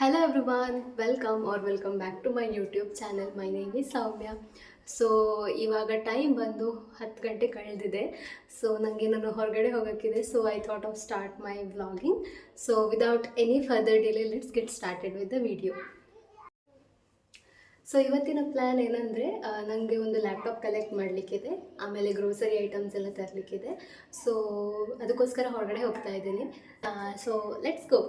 Hello everyone, welcome are welcome back to my YouTube channel my name is Soumya so ಇವಾಗ time ಬಂದು ಹತ್ತು ಗಂಟೆ ಕಳೆದಿದೆ. So ನನಗೆ ನಾನು ಹೊರಗಡೆ ಹೋಗೋಕ್ಕಿದೆ. So I thought of start my vlogging so without any further delay let's get started with the video so ಇವತ್ತಿನ plan ಏನಂದರೆ ನನಗೆ ಒಂದು ಲ್ಯಾಪ್ಟಾಪ್ ಕಲೆಕ್ಟ್ ಮಾಡಲಿಕ್ಕಿದೆ. ಆಮೇಲೆ ಗ್ರೋಸರಿ ಐಟಮ್ಸ್ ಎಲ್ಲ ತರಲಿಕ್ಕಿದೆ. ಸೊ ಅದಕ್ಕೋಸ್ಕರ ಹೊರಗಡೆ ಹೋಗ್ತಾ ಇದ್ದೀನಿ. So let's go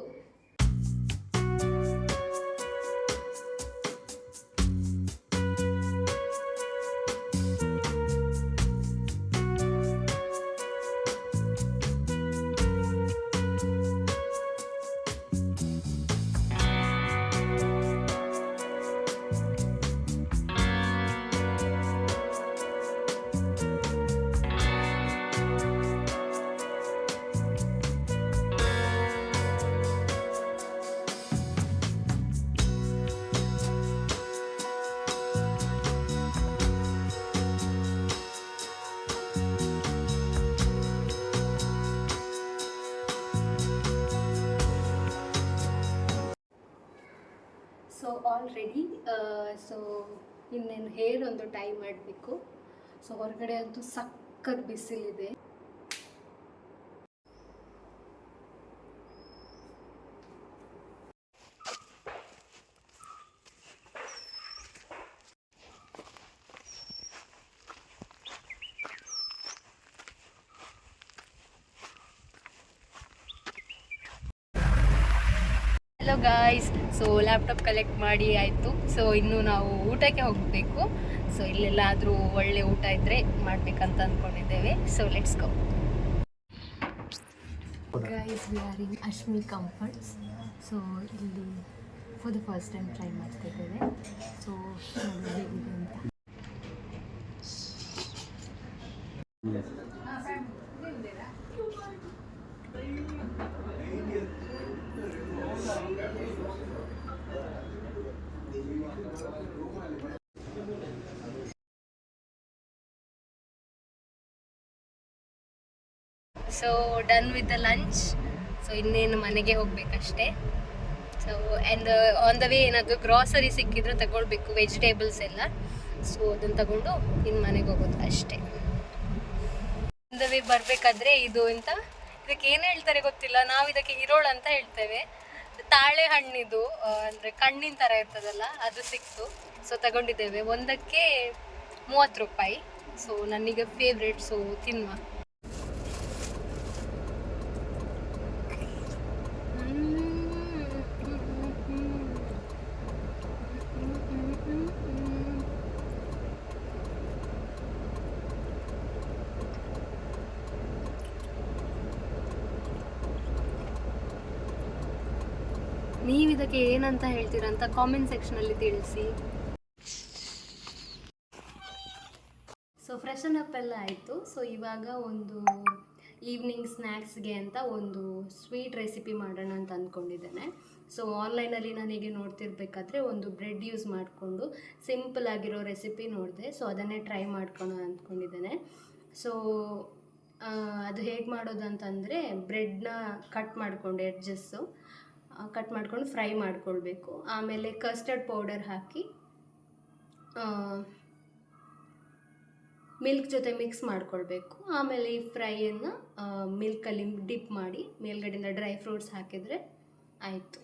so already so ಇನ್ನೇನು ಹೇರ್ ಒಂದು ಟೈ ಮಾಡಬೇಕು. ಸೊ ಹೊರಗಡೆ ಅಂತೂ ಸಖತ್ ಬಿಸಿಲಿದೆ hello guys so laptop collect ಮಾಡಿ ಆಯಿತು. ಸೊ ಇನ್ನು ನಾವು ಊಟಕ್ಕೆ ಹೋಗಬೇಕು. ಸೊ ಇಲ್ಲೆಲ್ಲಾದರೂ ಒಳ್ಳೆ ಊಟ ಇದ್ದರೆ ಮಾಡಬೇಕಂತ ಅಂದ್ಕೊಂಡಿದ್ದೇವೆ so let's go guys we are in Ashmi comforts so ಇಲ್ಲಿ for the first time try ಮಾಡ್ತಾ ಇದ್ದೇವೆ. ಸೊ ಅಂತ. So done with the lunch so ಇನ್ನೇನು ಮನೆಗೆ ಹೋಗ್ಬೇಕಷ್ಟೇ. So and on the way ಏನಾದರೂ ಗ್ರಾಸರಿ ಸಿಕ್ಕಿದ್ರೆ ತಗೊಳ್ಬೇಕು ವೆಜಿಟೇಬಲ್ಸ್ ಎಲ್ಲ. ಸೊ ಅದನ್ನು ತಗೊಂಡು ಇನ್ನು ಮನೆಗೆ ಹೋಗೋದು ಅಷ್ಟೇ. ಆನ್ ದ ವೇ ಬರಬೇಕಾದ್ರೆ ಇದು ಅಂತ ಇದಕ್ಕೆ ಏನು ಹೇಳ್ತಾರೆ ಗೊತ್ತಿಲ್ಲ. ನಾವು ಇದಕ್ಕೆ ಇರೋಳು ಅಂತ ಹೇಳ್ತೇವೆ. ತಾಳೆ ಹಣ್ಣಿದು ಅಂದ್ರೆ ಕಣ್ಣಿನ ಥರ ಇರ್ತದಲ್ಲ, ಅದು ಸಿಕ್ತು. ಸೊ ತಗೊಂಡಿದ್ದೇವೆ. ಒಂದಕ್ಕೆ ಮೂವತ್ತು ರೂಪಾಯಿ. ಸೊ ನನಗೆ ಫೇವ್ರೇಟ್ ಸೊ, ತಿನ್ನುವ. ನೀವು ಇದಕ್ಕೆ ಏನಂತ ಹೇಳ್ತೀರಾ ಅಂತ ಕಾಮೆಂಟ್ ಸೆಕ್ಷನಲ್ಲಿ ತಿಳಿಸಿ. ಸೊ ಫ್ರೆಶನ್ ಅಪ್ ಎಲ್ಲ ಆಯಿತು. ಸೊ ಇವಾಗ ಒಂದು ಈವ್ನಿಂಗ್ ಸ್ನ್ಯಾಕ್ಸ್ಗೆ ಅಂತ ಒಂದು ಸ್ವೀಟ್ ರೆಸಿಪಿ ಮಾಡೋಣ ಅಂತ ಅಂದ್ಕೊಂಡಿದ್ದೇನೆ ಸೊ ಆನ್ಲೈನಲ್ಲಿ ನನಗೆ ನೋಡ್ತಿರ್ಬೇಕಾದ್ರೆ ಒಂದು ಬ್ರೆಡ್ ಯೂಸ್ ಮಾಡಿಕೊಂಡು ಸಿಂಪಲ್ ಆಗಿರೋ ರೆಸಿಪಿ ನೋಡಿದೆ. ಸೊ ಅದನ್ನೇ ಟ್ರೈ ಮಾಡ್ಕೊಳ್ಳೋಣ ಅಂದ್ಕೊಂಡಿದ್ದೇನೆ ಸೊ ಅದು ಹೇಗೆ ಮಾಡೋದು ಅಂತಂದರೆ ಬ್ರೆಡ್ನ ಕಟ್ ಮಾಡಿಕೊಂಡೆ ಎಡ್ಜಸ್ಸು ಕಟ್ ಮಾಡ್ಕೊಂಡು ಫ್ರೈ ಮಾಡ್ಕೊಳ್ಬೇಕು. ಆಮೇಲೆ ಕಸ್ಟರ್ಡ್ ಪೌಡರ್ ಹಾಕಿ ಮಿಲ್ಕ್ ಜೊತೆ ಮಿಕ್ಸ್ ಮಾಡ್ಕೊಳ್ಬೇಕು. ಆಮೇಲೆ ಈ ಫ್ರೈಯನ್ನು ಮಿಲ್ಕಲ್ಲಿ ಡಿಪ್ ಮಾಡಿ, ಮೇಲ್ಗಡೆಯಿಂದ ಡ್ರೈ ಫ್ರೂಟ್ಸ್ ಹಾಕಿದರೆ ಆಯಿತು.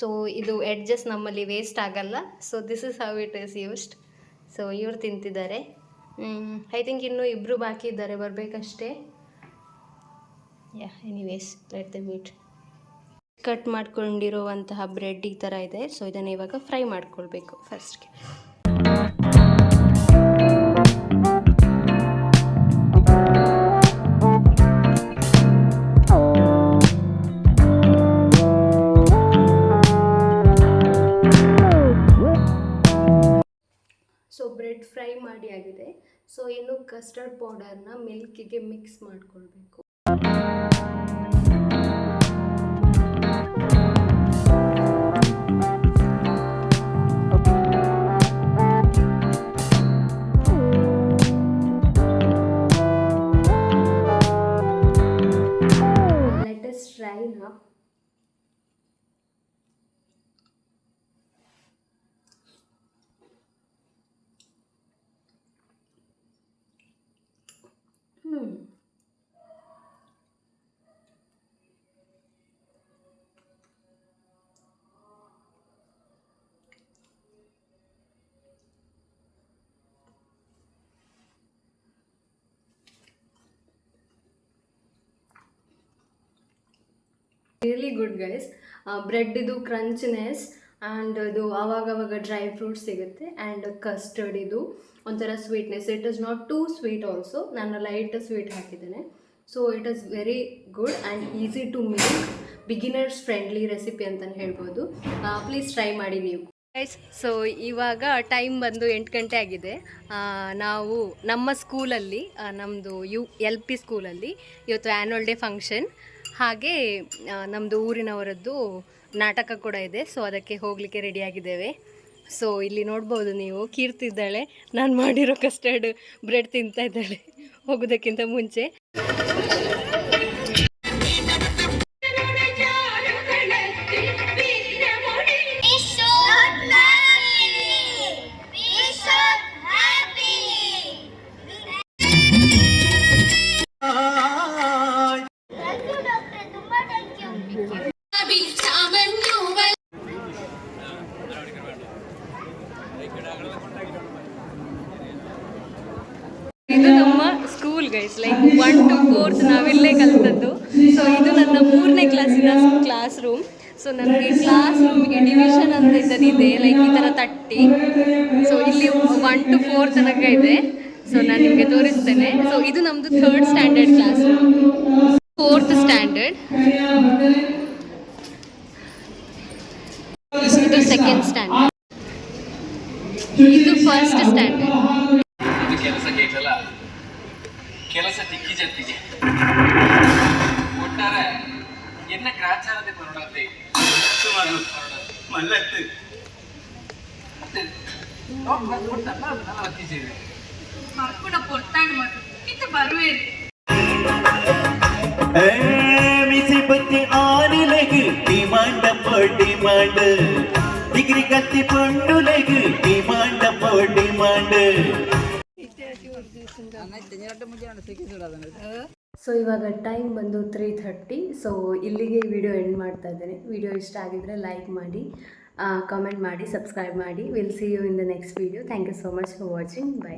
ಸೊ ಇದು ಎಡ್ಜಸ್ ನಮ್ಮಲ್ಲಿ ವೇಸ್ಟ್ ಆಗಲ್ಲ. So this is how it is used so ಇವ್ರು ತಿಂತಿದ್ದಾರೆ. ಐ ಥಿಂಕ್ ಇನ್ನೂ ಇಬ್ಬರು ಬಾಕಿ ಇದ್ದಾರೆ, ಬರಬೇಕಷ್ಟೇ. Yeah anyways let the meat cut ಮಾಡ್ಕೊಂಡಿರುವಂತಹ bread ಈ ಥರ ಇದೆ. ಸೊ ಇದನ್ನು ಇವಾಗ ಫ್ರೈ ಮಾಡ್ಕೊಳ್ಬೇಕು ಫಸ್ಟ್ಗೆ ಸೊ ಬ್ರೆಡ್ ಫ್ರೈ ಮಾಡಿ ಆಗಿದೆ. ಸೊ ಇನ್ನು ಕಸ್ಟರ್ಡ್ ಪೌಡರ್ನ ಮಿಲ್ಕಿಗೆ ಮಿಕ್ಸ್ ಮಾಡ್ಕೊಳ್ಬೇಕು. Hmm. Really good guys bread ಇದು ಕ್ರಂಚ್ನೆಸ್ ಆ್ಯಂಡ್ ಅದು ಆವಾಗವಾಗ ಡ್ರೈ ಫ್ರೂಟ್ಸ್ ಸಿಗುತ್ತೆ ಆ್ಯಂಡ್ ಕಸ್ಟರ್ಡ್ ಇದು ಒಂಥರ sweetness it is not too sweet also ನಾನು ಲೈಟ್ ಸ್ವೀಟ್ ಹಾಕಿದ್ದೇನೆ. So it is very good and easy to make beginners friendly recipe ಅಂತಲೇ ಹೇಳ್ಬೋದು. ಪ್ಲೀಸ್ ಟ್ರೈ ಮಾಡಿ ನೀವು. ಗೈಸ್ ಸೊ ಇವಾಗ ಟೈಮ್ ಬಂದು ಎಂಟು ಗಂಟೆ ಆಗಿದೆ. ನಾವು ನಮ್ಮ ಸ್ಕೂಲಲ್ಲಿ ನಮ್ಮದು ಯು, ಎಲ್ ಪಿ ಸ್ಕೂಲಲ್ಲಿ ಇವತ್ತು ಆ್ಯನ್ಯುವಲ್ ಡೇ ಫಂಕ್ಷನ್ ಹಾಗೆ ನಮ್ಮದು ಊರಿನವರದ್ದು ನಾಟಕ ಕೂಡ ಇದೆ. ಸೊ ಅದಕ್ಕೆ ಹೋಗಲಿಕ್ಕೆ ರೆಡಿಯಾಗಿದ್ದೇವೆ ಸೊ ಇಲ್ಲಿ ನೋಡ್ಬೋದು ನೀವು, ಕೀರ್ತಿ ಇದ್ದಾಳೆ. ನಾನು ಮಾಡಿರೋ ಕಸ್ಟರ್ಡ್ ಬ್ರೆಡ್ ತಿಂತಾ ಇದ್ದಾಳೆ. ಹೋಗೋದಕ್ಕಿಂತ ಮುಂಚೆ. Guys like one to fourth ನಾವಿಲ್ಲೇ ಕಲಿತದ್ದು. ಸೊ ಇದು ನನ್ನ ಮೂರನೇ ಕ್ಲಾಸಿನ ಕ್ಲಾಸ್ ರೂಮ್ ಸೊ ನನಗೆ ಕ್ಲಾಸ್ ರೂಮ್ಗೆ ಡಿವಿಷನ್ ಅಂತ ಇದ್ದಿದೆ ಲೈಕ್ ಈ ಥರ ತಟ್ಟಿ. ಸೊ ಇಲ್ಲಿ ಒನ್ ಟು ಫೋರ್ ತನಕ ಇದೆ. ಸೊ ನಾನು ನಿಮಗೆ ತೋರಿಸ್ತೇನೆ. ಸೊ ಇದು ನಮ್ಮದು third standard class room fourth standard ಇದು ಸೆಕೆಂಡ್ ಸ್ಟ್ಯಾಂಡರ್ಡ್ ಇದು ಫಸ್ಟ್ ಸ್ಟ್ಯಾಂಡರ್ಡ್ ಕೆಲಸ ದಿಕ್ಕಿ ಜತ್ತಿಗೆ ಒಟ್ಟಾರೆ ಎನ್ನ ಗ್ರಾಚಾರತೆ ಕೊರಡತ್ತೆ ಮಲ್ಲತ್ತು ಮತ್ತೆ ನೋಡ್ ಬಂದ್ ಕೊಡ್ತಾರಲ್ಲ ಅದನ್ನೆಲ್ಲ ಒತ್ತಿದ್ದೇವೆ ಮಕ್ಕಳ ಪೊತ್ತಾಂಡ್ ಮಾತು. ಕಿತ್ತು ಬರುವೇರಿ ಮಿಸಿ ಬತ್ತಿ ಆನಿಲೆಗ್ ಡಿಮಾಂಡ್ ಅಪ್ಪೋ ಸೊ ಇವಾಗ ಟೈಮ್ ಬಂದು ತ್ರೀ ಥರ್ಟಿ ಸೊ ಇಲ್ಲಿಗೆ ವಿಡಿಯೋ ಎಂಡ್ ಮಾಡ್ತಾ ಇದ್ದೇನೆ. ವಿಡಿಯೋ ಇಷ್ಟ ಆಗಿದ್ರೆ ಲೈಕ್ ಮಾಡಿ ಕಮೆಂಟ್ ಮಾಡಿ ಸಬ್ಸ್ಕ್ರೈಬ್ ಮಾಡಿ. Will see you in the next video thank you so much for watching bye